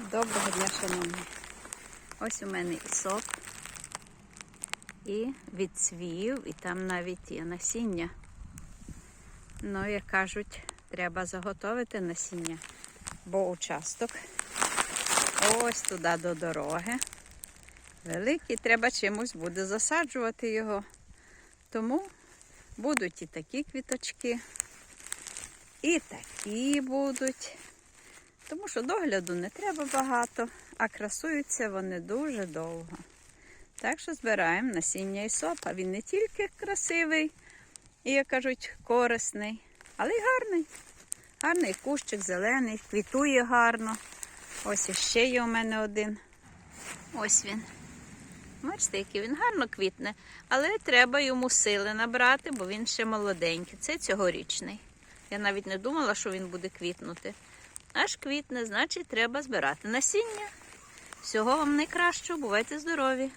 Доброго дня, шановні. Ось у мене і сок, і відцвів, і там навіть є насіння. Ну, як кажуть, треба заготовити насіння, бо участок ось туди до дороги. Великий, треба чимось буде засаджувати його. Тому будуть і такі квіточки, і такі будуть. Тому що догляду не треба багато, а красуються вони дуже довго. Так що збираємо насіння ісопа. Він не тільки красивий і, як кажуть, корисний, але й гарний. Гарний кущик, зелений, квітує гарно. Ось іще є у мене один. Ось він. Бачите, який він гарно квітне, але треба йому сили набрати, бо він ще молоденький. Це цьогорічний. Я навіть не думала, що він буде квітнути. Аж квітне, значить, треба збирати насіння. Всього вам найкращого, бувайте здорові!